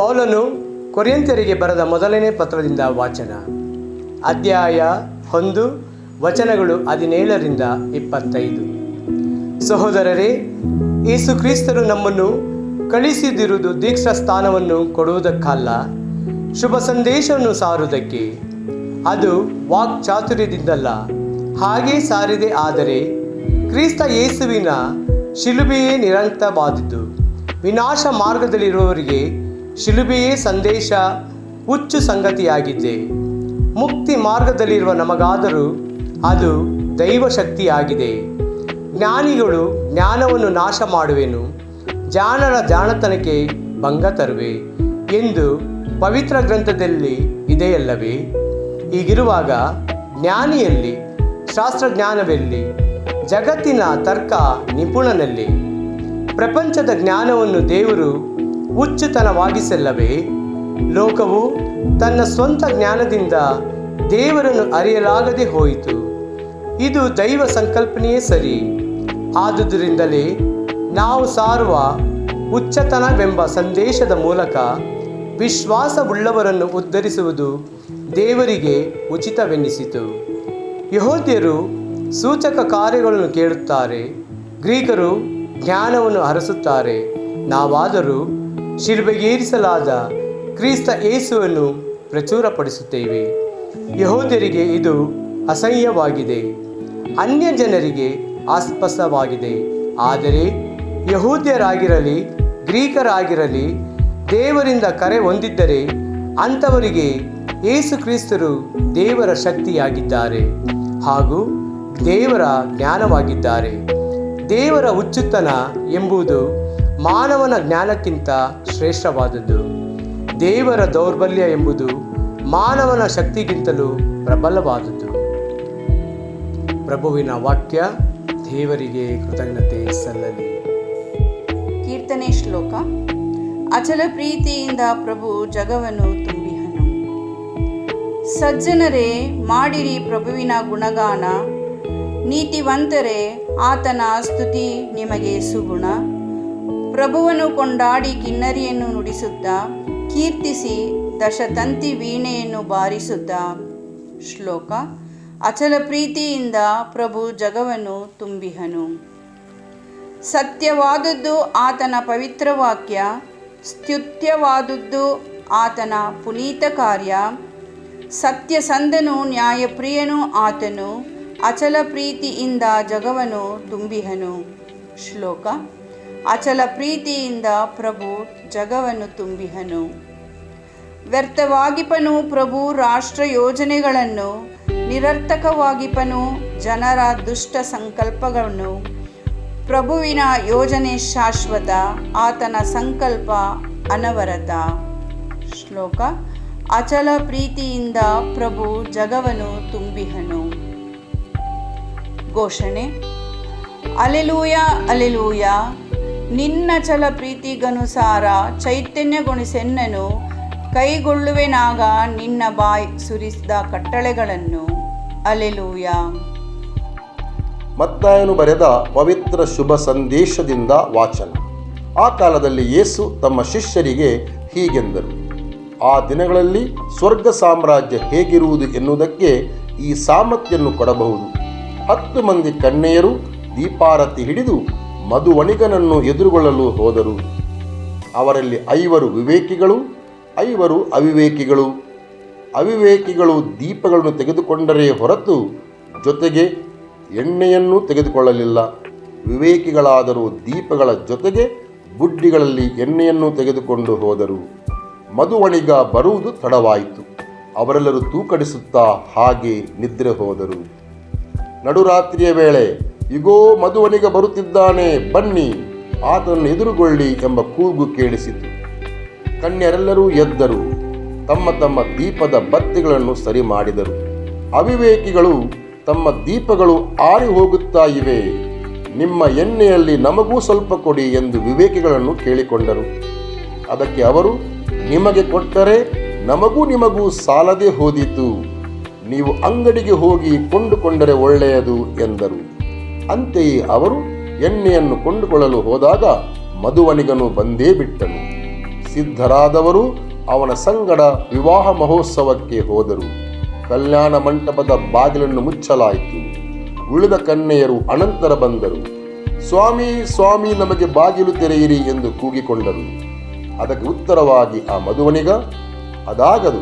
ಪೌಲನು ಕೊರಿಯಂತರಿಗೆ ಬರೆದ ಮೊದಲನೇ ಪತ್ರದಿಂದ ವಾಚನ. ಅಧ್ಯಾಯ ಒಂದು, ವಚನಗಳು ಹದಿನೇಳರಿಂದ ಇಪ್ಪತ್ತೈದು. ಸಹೋದರರೇ, ಯೇಸು ಕ್ರಿಸ್ತರು ನಮ್ಮನ್ನು ಕಳಿಸಿದಿರುವುದು ದೀಕ್ಷಾ ಸ್ಥಾನವನ್ನು ಕೊಡುವುದಕ್ಕಲ್ಲ, ಶುಭ ಸಂದೇಶವನ್ನು ಸಾರುವುದಕ್ಕೆ. ಅದು ವಾಕ್ ಚಾತುರ್ಯದಿಂದಲ್ಲ, ಹಾಗೆ ಸಾರಿದೆ ಆದರೆ ಕ್ರಿಸ್ತ ಯೇಸುವಿನ ಶಿಲುಬೆಯೇ ನಿರಂತರವಾದದ್ದು ವಿನಾಶ ಮಾರ್ಗದಲ್ಲಿರುವವರಿಗೆ ಶಿಲುಬೆಯೇ ಸಂದೇಶ, ಹುಚ್ಚು ಸಂಗತಿಯಾಗಿದೆ ಮುಕ್ತಿ ಮಾರ್ಗದಲ್ಲಿರುವ ನಮಗಾದರೂ ಅದು ದೈವಶಕ್ತಿಯಾಗಿದೆ. ಜ್ಞಾನಿಗಳು ಜ್ಞಾನವನ್ನು ನಾಶ ಮಾಡುವೆನು. ಜಾಣರ ಜಾಣತನಕ್ಕೆ ಭಂಗ ತರುವೆ ಎಂದು ಪವಿತ್ರ ಗ್ರಂಥದಲ್ಲಿ ಇದೆಯಲ್ಲವೇ? ಹೀಗಿರುವಾಗ ಜ್ಞಾನಿಯಲ್ಲಿ ಶಾಸ್ತ್ರಜ್ಞಾನವೆಲ್ಲಿ ಜಗತ್ತಿನ ತರ್ಕ ನಿಪುಣನಲ್ಲಿ, ಪ್ರಪಂಚದ ಜ್ಞಾನವನ್ನು ದೇವರು ಹುಚ್ಚುತನವಾಗಿಸಲ್ಲವೇ ಲೋಕವು ತನ್ನ ಸ್ವಂತ ಜ್ಞಾನದಿಂದ ದೇವರನ್ನು ಅರಿಯಲಾಗದೆ ಹೋಯಿತು. ಇದು ದೈವ ಸಂಕಲ್ಪನೆಯೇ ಸರಿ. ಆದುದರಿಂದಲೇ ನಾವು ಸಾರುವ ಉಚ್ಚತನವೆಂಬ ಸಂದೇಶದ ಮೂಲಕ ವಿಶ್ವಾಸವುಳ್ಳವರನ್ನು ಉದ್ಧರಿಸುವುದು ದೇವರಿಗೆ ಉಚಿತವೆನ್ನಿಸಿತು ಯಹೋದ್ಯರು ಸೂಚಕ ಕಾರ್ಯಗಳನ್ನು ಕೇಳುತ್ತಾರೆ. ಗ್ರೀಕರು ಜ್ಞಾನವನ್ನು ಹರಸುತ್ತಾರೆ. ನಾವಾದರೂ ಶಿಲ್ಬೆಗೇರಿಸಲಾದ ಕ್ರಿಸ್ತ ಯೇಸುವನ್ನು ಪ್ರಚುರಪಡಿಸುತ್ತೇವೆ. ಯಹೋದ್ಯರಿಗೆ ಇದು ಅಸಹ್ಯವಾಗಿದೆ. ಅನ್ಯ ಜನರಿಗೆ ಆಸ್ಪಸವಾಗಿದೆ. ಆದರೆ ಯಹೂದ್ಯರಾಗಿರಲಿ, ಗ್ರೀಕರಾಗಿರಲಿ, ದೇವರಿಂದ ಕರೆ ಹೊಂದಿದ್ದರೆ ಅಂಥವರಿಗೆ ಏಸು ಕ್ರಿಸ್ತರು ದೇವರ ಶಕ್ತಿಯಾಗಿದ್ದಾರೆ ಹಾಗೂ ದೇವರ ಜ್ಞಾನವಾಗಿದ್ದಾರೆ. ದೇವರ ಉಚ್ಚುತನ ಎಂಬುದು ಮಾನವನ ಜ್ಞಾನಕ್ಕಿಂತ ಶ್ರೇಷ್ಠವಾದದ್ದು. ದೇವರ ದೌರ್ಬಲ್ಯ ಎಂಬುದು ಮಾನವನ ಶಕ್ತಿಗಿಂತಲೂ ಪ್ರಬಲವಾದದ್ದು. ಪ್ರಭುವಿನ ವಾಕ್ಯ, ದೇವರಿಗೆ ಕೃತಜ್ಞತೆ ಸಲ್ಲಲಿ. ಕೀರ್ತನೆ ಶ್ಲೋಕ, ಅಚಲ ಪ್ರೀತಿಯಿಂದ ಪ್ರಭು ಜಗವನ್ನು ತುಂಬಿಹನು. ಸಜ್ಜನರೇ, ಮಾಡಿರಿ ಪ್ರಭುವಿನ ಗುಣಗಾನ, ನೀತಿವಂತರೇ, ಆತನ ಸ್ತುತಿ ನಿಮಗೆ ಸುಗುಣ. ಪ್ರಭುವನ್ನು ಕೊಂಡಾಡಿ ಕಿನ್ನರಿಯನ್ನು ನುಡಿಸುತ್ತಾ, ಕೀರ್ತಿಸಿ ದಶತಂತಿ ವೀಣೆಯನ್ನು ಬಾರಿಸುತ್ತಾ. ಶ್ಲೋಕ, ಅಚಲ ಪ್ರೀತಿಯಿಂದ ಪ್ರಭು ಜಗವನ್ನು ತುಂಬಿಹನು. ಸತ್ಯವಾದದ್ದು ಆತನ ಪವಿತ್ರ ವಾಕ್ಯ ಸ್ತುತ್ಯವಾದದ್ದು ಆತನ ಪುನೀತ ಕಾರ್ಯ. ಸತ್ಯಸಂಧನು ನ್ಯಾಯಪ್ರಿಯನು ಆತನು, ಅಚಲ ಪ್ರೀತಿಯಿಂದ ಜಗವನ್ನು ತುಂಬಿಹನು. ಶ್ಲೋಕ ಅಚಲ ಪ್ರೀತಿಯಿಂದ ಪ್ರಭು ಜಗವನ್ನು ತುಂಬಿಹನು. ವ್ಯರ್ಥವಾಗಿಪನು ಪ್ರಭು ರಾಷ್ಟ್ರ ಯೋಜನೆಗಳನ್ನು, ನಿರರ್ಥಕವಾಗಿಪನು ಜನರ ದುಷ್ಟ ಸಂಕಲ್ಪಗಳನ್ನು. ಪ್ರಭುವಿನ ಯೋಜನೆ ಶಾಶ್ವತ, ಆತನ ಸಂಕಲ್ಪ ಅನವರತ. ಶ್ಲೋಕ, ಅಚಲ ಪ್ರೀತಿಯಿಂದ ಪ್ರಭು ಜಗವನ್ನು ತುಂಬಿಹನು. ಘೋಷಣೆ, ಅಲೆಲೂಯ ಅಲೆಲೂಯ. ನಿನ್ನ ಚಲ ಪ್ರೀತಿಗನುಸಾರ ಚೈತನ್ಯಗೊಳಿಸೆನ್ನನು ಕೈಗೊಳ್ಳುವೆನಾಗ ನಿನ್ನ ಬಾಯ್ ಸುರಿಸಿದ ಕಟ್ಟಳೆಗಳನ್ನು. ಅಲೆಲೂಯ. ಮತ್ತಾಯನು ಬರೆದ ಪವಿತ್ರ ಶುಭ ಸಂದೇಶದಿಂದ ವಾಚನ. ಆ ಕಾಲದಲ್ಲಿ ಯೇಸು ತಮ್ಮ ಶಿಷ್ಯರಿಗೆ ಹೀಗೆಂದರು. ಆ ದಿನಗಳಲ್ಲಿ ಸ್ವರ್ಗ ಸಾಮ್ರಾಜ್ಯ ಹೇಗಿರುವುದು ಎನ್ನುವುದಕ್ಕೆ ಈ ಸಾಮರ್ಥ್ಯನ್ನು ಕೊಡಬಹುದು. ಹತ್ತು ಮಂದಿ ಕಣ್ಣೆಯರು ದೀಪಾರತಿ ಹಿಡಿದು ಮಧುವಣಿಗನನ್ನು ಎದುರುಗೊಳ್ಳಲು ಹೋದರು. ಅವರಲ್ಲಿ ಐವರು ವಿವೇಕಿಗಳು, ಐವರು ಅವಿವೇಕಿಗಳು. ಅವಿವೇಕಿಗಳು ದೀಪಗಳನ್ನು ತೆಗೆದುಕೊಂಡರೇ ಹೊರತು ಜೊತೆಗೆ ಎಣ್ಣೆಯನ್ನು ತೆಗೆದುಕೊಳ್ಳಲಿಲ್ಲ. ವಿವೇಕಿಗಳಾದರೂ ದೀಪಗಳ ಜೊತೆಗೆ ಬುಡ್ಡಿಗಳಲ್ಲಿ ಎಣ್ಣೆಯನ್ನು ತೆಗೆದುಕೊಂಡು ಹೋದರು. ಮಧುವಣಿಗ ಬರುವುದು ತಡವಾಯಿತು. ಅವರೆಲ್ಲರೂ ತೂಕಡಿಸುತ್ತಾ ಹಾಗೆ ನಿದ್ರೆ ಹೋದರು. ನಡುರಾತ್ರಿಯ ವೇಳೆ ಇಗೋ, ಮಧುವನಿಗ ಬರುತ್ತಿದ್ದಾನೆ, ಬನ್ನಿ. ಆತನನ್ನು ಎದುರುಗೊಳ್ಳಿ ಎಂಬ ಕೂಗು ಕೇಳಿಸಿತು. ಕನ್ಯರೆಲ್ಲರೂ ಎದ್ದರು. ತಮ್ಮ ತಮ್ಮ ದೀಪದ ಬತ್ತಿಗಳನ್ನು ಸರಿ ಮಾಡಿದರು ಅವಿವೇಕಿಗಳು ತಮ್ಮ ದೀಪಗಳು ಆರಿ ಹೋಗುತ್ತಾ ಇವೆ. ನಿಮ್ಮ ಎಣ್ಣೆಯಲ್ಲಿ ನಮಗೂ ಸ್ವಲ್ಪ ಕೊಡಿ ಎಂದು ವಿವೇಕಿಗಳನ್ನು ಕೇಳಿಕೊಂಡರು. ಅದಕ್ಕೆ ಅವರು, ನಿಮಗೆ ಕೊಟ್ಟರೆ ನಮಗೂ ನಿಮಗೂ ಸಾಲದೆ ಹೋದೀತು. ನೀವು ಅಂಗಡಿಗೆ ಹೋಗಿ ಕೊಂಡುಕೊಂಡರೆ ಒಳ್ಳೆಯದು ಎಂದರು. ಅಂತೆಯೇ ಅವರು ಎಣ್ಣೆಯನ್ನು ಕೊಂಡುಕೊಳ್ಳಲು ಹೋದಾಗ ಮಧುವನಿಗನು ಬಂದೇ ಬಿಟ್ಟನು. ಸಿದ್ಧರಾದವರು ಅವನ ಸಂಗಡ ವಿವಾಹ ಮಹೋತ್ಸವಕ್ಕೆ ಹೋದರು. ಕಲ್ಯಾಣ ಮಂಟಪದ ಬಾಗಿಲನ್ನು ಮುಚ್ಚಲಾಯಿತು. ಉಳಿದ ಕನ್ನೆಯರು ಅನಂತರ ಬಂದರು. ಸ್ವಾಮಿ ಸ್ವಾಮಿ, ನಮಗೆ ಬಾಗಿಲು ತೆರೆಯಿರಿ ಎಂದು ಕೂಗಿಕೊಂಡರು. ಅದಕ್ಕೆ ಉತ್ತರವಾಗಿ ಆ ಮಧುವನಿಗ, ಅದಾಗದು,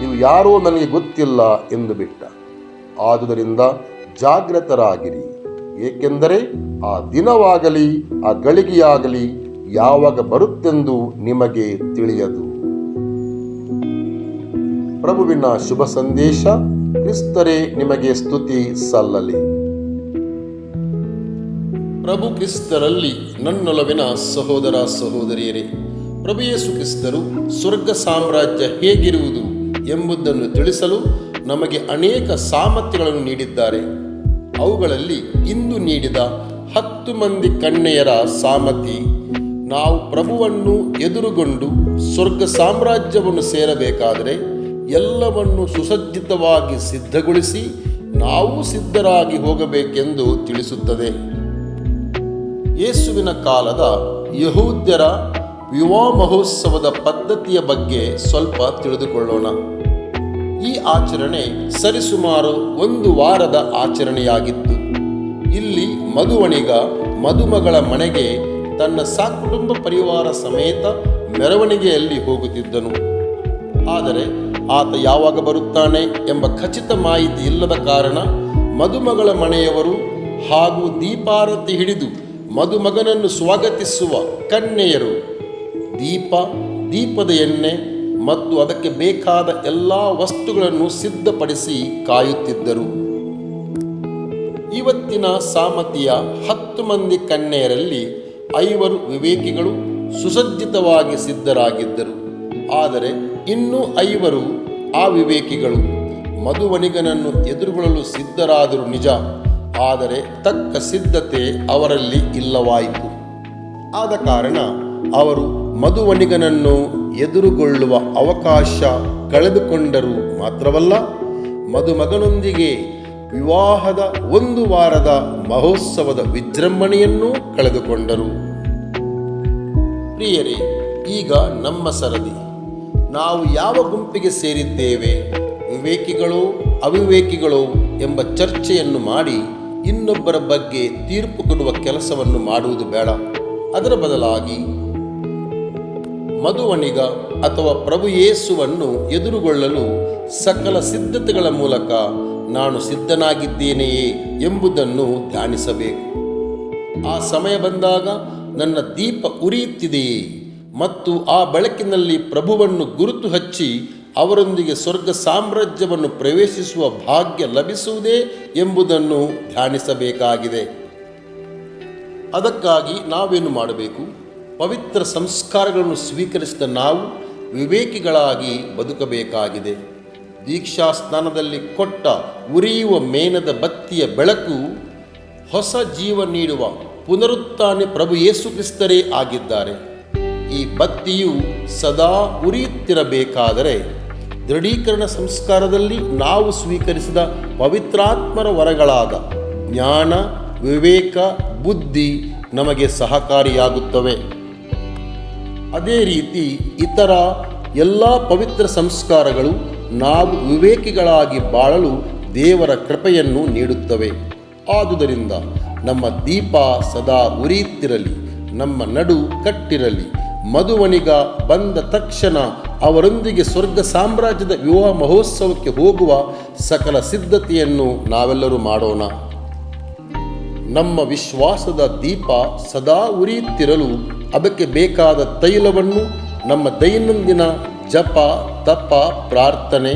ನೀವು ಯಾರೋ ನನಗೆ ಗೊತ್ತಿಲ್ಲ ಎಂದು ಬಿಟ್ಟ. ಆದುದರಿಂದ ಜಾಗೃತರಾಗಿರಿ ಏಕೆಂದರೆ ಆ ದಿನವಾಗಲಿ, ಆ ಗಳಿಗೆಯಾಗಲಿ ಯಾವಾಗ ಬರುತ್ತೆಂದು ನಿಮಗೆ ತಿಳಿಯದು. ಪ್ರಭುವಿನ ಶುಭ ಸಂದೇಶ, ಕ್ರಿಸ್ತರೇ ನಿಮಗೆ ಸ್ತುತಿ ಸಲ್ಲಲಿ. ಪ್ರಭು ಕ್ರಿಸ್ತರಲ್ಲಿ ನನ್ನೊಲವಿನ ಸಹೋದರ ಸಹೋದರಿಯರೇ, ಪ್ರಭು ಯೇಸು ಕ್ರಿಸ್ತರು ಸ್ವರ್ಗ ಸಾಮ್ರಾಜ್ಯ ಹೇಗಿರುವುದು ಎಂಬುದನ್ನು ತಿಳಿಸಲು ನಮಗೆ ಅನೇಕ ಸಾಮರ್ಥ್ಯಗಳನ್ನು ನೀಡಿದ್ದಾರೆ. ಅವುಗಳಲ್ಲಿ ಇಂದು ನೀಡಿದ ಹತ್ತು ಮಂದಿ ಕಣ್ಣೆಯರ ಸಾಮತಿ ನಾವು ಪ್ರಭುವನ್ನು ಎದುರುಗೊಂಡು ಸ್ವರ್ಗ ಸಾಮ್ರಾಜ್ಯವನ್ನು ಸೇರಬೇಕಾದರೆ ಎಲ್ಲವನ್ನು ಸುಸಜ್ಜಿತವಾಗಿ ಸಿದ್ಧಗೊಳಿಸಿ ನಾವು ಸಿದ್ಧರಾಗಿ ಹೋಗಬೇಕೆಂದು ತಿಳಿಸುತ್ತದೆ. ಯೇಸುವಿನ ಕಾಲದ ಯಹೂದ್ಯರ ವಿವಾಹ ಮಹೋತ್ಸವದ ಪದ್ಧತಿಯ ಬಗ್ಗೆ ಸ್ವಲ್ಪ ತಿಳಿದುಕೊಳ್ಳೋಣ. ಈ ಆಚರಣೆ ಸರಿಸುಮಾರು ಒಂದು ವಾರದ ಆಚರಣೆಯಾಗಿತ್ತು. ಇಲ್ಲಿ ಮಧುವಣಿಗ ಮದುಮಗಳ ಮನೆಗೆ ತನ್ನ ಸಾಕುಟುಂಬ ಪರಿವಾರ ಸಮೇತ ಮೆರವಣಿಗೆಯಲ್ಲಿ ಹೋಗುತ್ತಿದ್ದನು. ಆದರೆ ಆತ ಯಾವಾಗ ಬರುತ್ತಾನೆ ಎಂಬ ಖಚಿತ ಮಾಹಿತಿ ಇಲ್ಲದ ಕಾರಣ ಮದುಮಗಳ ಮನೆಯವರು ಹಾಗೂ ದೀಪಾರತಿ ಹಿಡಿದು ಮದುಮಗನನ್ನು ಸ್ವಾಗತಿಸುವ ಕನ್ಯೆಯರು ದೀಪ, ದೀಪದ ಎಣ್ಣೆ ಮತ್ತು ಅದಕ್ಕೆ ಬೇಕಾದ ಎಲ್ಲ ವಸ್ತುಗಳನ್ನು ಸಿದ್ಧಪಡಿಸಿ ಕಾಯುತ್ತಿದ್ದರು. ಇವತ್ತಿನ ಸಾಮತಿಯ ಹತ್ತು ಮಂದಿ ಕನ್ಯೆಯರಲ್ಲಿ ಐವರು ವಿವೇಕಿಗಳು ಸುಸಜ್ಜಿತವಾಗಿ ಸಿದ್ಧರಾಗಿದ್ದರು. ಆದರೆ ಇನ್ನೂ ಐವರು ಆ ವಿವೇಕಿಗಳು ಮಧುವನಿಗನನ್ನು ಎದುರುಗೊಳ್ಳಲು ಸಿದ್ಧರಾದರೂ ನಿಜ. ಆದರೆ ತಕ್ಕ ಸಿದ್ಧತೆ ಅವರಲ್ಲಿ ಇಲ್ಲವಾಯಿತು. ಆದ ಕಾರಣ ಅವರು ಮಧುವಣಿಗನನ್ನು ಎದುರುಗೊಳ್ಳುವ ಅವಕಾಶ ಕಳೆದುಕೊಂಡರು ಮಾತ್ರವಲ್ಲ, ಮದುಮಗನೊಂದಿಗೆ ವಿವಾಹದ ಒಂದು ವಾರದ ಮಹೋತ್ಸವದ ವಿಜೃಂಭಣೆಯನ್ನೂ ಕಳೆದುಕೊಂಡರು. ಪ್ರಿಯರೇ, ಈಗ ನಮ್ಮ ಸರದಿ. ನಾವು ಯಾವ ಗುಂಪಿಗೆ ಸೇರಿದ್ದೇವೆ, ವಿವೇಕಿಗಳು ಅವಿವೇಕಿಗಳು ಎಂಬ ಚರ್ಚೆಯನ್ನು ಮಾಡಿ ಇನ್ನೊಬ್ಬರ ಬಗ್ಗೆ ತೀರ್ಪು ಕೊಡುವ ಕೆಲಸವನ್ನು ಮಾಡುವುದು ಬೇಡ. ಅದರ ಬದಲಾಗಿ ಮಧುವಣಿಗ ಅಥವಾ ಪ್ರಭು ಯೇಸುವನ್ನು ಎದುರುಗೊಳ್ಳಲು ಸಕಲ ಸಿದ್ಧತೆಗಳ ಮೂಲಕ ನಾನು ಸಿದ್ಧನಾಗಿದ್ದೇನೆಯೇ ಎಂಬುದನ್ನು ಧ್ಯಾನಿಸಬೇಕು. ಆ ಸಮಯ ಬಂದಾಗ ನನ್ನ ದೀಪ ಉರಿಯುತ್ತಿದೆಯೇ? ಮತ್ತು ಆ ಬೆಳಕಿನಲ್ಲಿ ಪ್ರಭುವನ್ನು ಗುರುತು ಹಚ್ಚಿ ಅವರೊಂದಿಗೆ ಸ್ವರ್ಗ ಸಾಮ್ರಾಜ್ಯವನ್ನು ಪ್ರವೇಶಿಸುವ ಭಾಗ್ಯ ಲಭಿಸುವುದೇ ಎಂಬುದನ್ನು ಧ್ಯಾನಿಸಬೇಕಾಗಿದೆ. ಅದಕ್ಕಾಗಿ ನಾವೇನು ಮಾಡಬೇಕು? ಪವಿತ್ರ ಸಂಸ್ಕಾರಗಳನ್ನು ಸ್ವೀಕರಿಸಿದ ನಾವು ವಿವೇಕಿಗಳಾಗಿ ಬದುಕಬೇಕಾಗಿದೆ. ದೀಕ್ಷಾ ಸ್ನಾನದಲ್ಲಿ ಕೊಟ್ಟ ಉರಿಯುವ ಮೇನದ ಬತ್ತಿಯ ಬೆಳಕು ಹೊಸ ಜೀವ ನೀಡುವ ಪುನರುತ್ಥಾನೆ ಪ್ರಭು ಯೇಸು ಕ್ರಿಸ್ತರೇ ಆಗಿದ್ದಾರೆ. ಈ ಬತ್ತಿಯು ಸದಾ ಉರಿಯುತ್ತಿರಬೇಕಾದರೆ ದೃಢೀಕರಣ ಸಂಸ್ಕಾರದಲ್ಲಿ ನಾವು ಸ್ವೀಕರಿಸಿದ ಪವಿತ್ರಾತ್ಮರ ವರಗಳಾದ ಜ್ಞಾನ, ವಿವೇಕ, ಬುದ್ಧಿ ನಮಗೆ ಸಹಕಾರಿಯಾಗುತ್ತವೆ. ಅದೇ ರೀತಿ ಇತರ ಎಲ್ಲ ಪವಿತ್ರ ಸಂಸ್ಕಾರಗಳು ನಾವು ವಿವೇಕಿಗಳಾಗಿ ಬಾಳಲು ದೇವರ ಕೃಪೆಯನ್ನು ನೀಡುತ್ತವೆ. ಆದುದರಿಂದ ನಮ್ಮ ದೀಪ ಸದಾ ಉರಿಯುತ್ತಿರಲಿ, ನಮ್ಮ ನಡು ಕಟ್ಟಿರಲಿ. ಮಧುವನಿಗ ಬಂದ ತಕ್ಷಣ ಅವರೊಂದಿಗೆ ಸ್ವರ್ಗ ಸಾಮ್ರಾಜ್ಯದ ವಿವಾಹ ಮಹೋತ್ಸವಕ್ಕೆ ಹೋಗುವ ಸಕಲ ಸಿದ್ಧತೆಯನ್ನು ನಾವೆಲ್ಲರೂ ಮಾಡೋಣ. ನಮ್ಮ ವಿಶ್ವಾಸದ ದೀಪ ಸದಾ ಉರಿಯುತ್ತಿರಲು ಅದಕ್ಕೆ ಬೇಕಾದ ತೈಲವನ್ನು ನಮ್ಮ ದೈನಂದಿನ ಜಪ, ತಪ, ಪ್ರಾರ್ಥನೆ,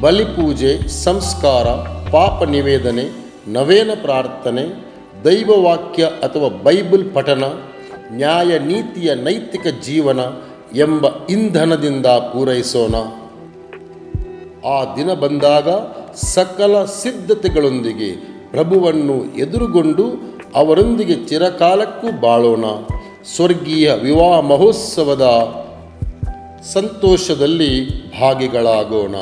ಬಲಿಪೂಜೆ, ಸಂಸ್ಕಾರ, ಪಾಪ ನಿವೇದನೆ, ನವೇನ ಪ್ರಾರ್ಥನೆ, ದೈವವಾಕ್ಯ ಅಥವಾ ಬೈಬಲ್ ಪಠನ, ನ್ಯಾಯ ನೀತಿಯ ನೈತಿಕ ಜೀವನ ಎಂಬ ಇಂಧನದಿಂದ ಪೂರೈಸೋಣ. ಆ ದಿನ ಬಂದಾಗ ಸಕಲ ಸಿದ್ಧತೆಗಳೊಂದಿಗೆ ಪ್ರಭುವನ್ನು ಎದುರುಗೊಂಡು ಅವರೊಂದಿಗೆ ಚಿರಕಾಲಕ್ಕೂ ಬಾಳೋಣ. ಸ್ವರ್ಗೀಯ ವಿವಾಹ ಮಹೋತ್ಸವದ ಸಂತೋಷದಲ್ಲಿ ಭಾಗಿಗಳಾಗೋಣ.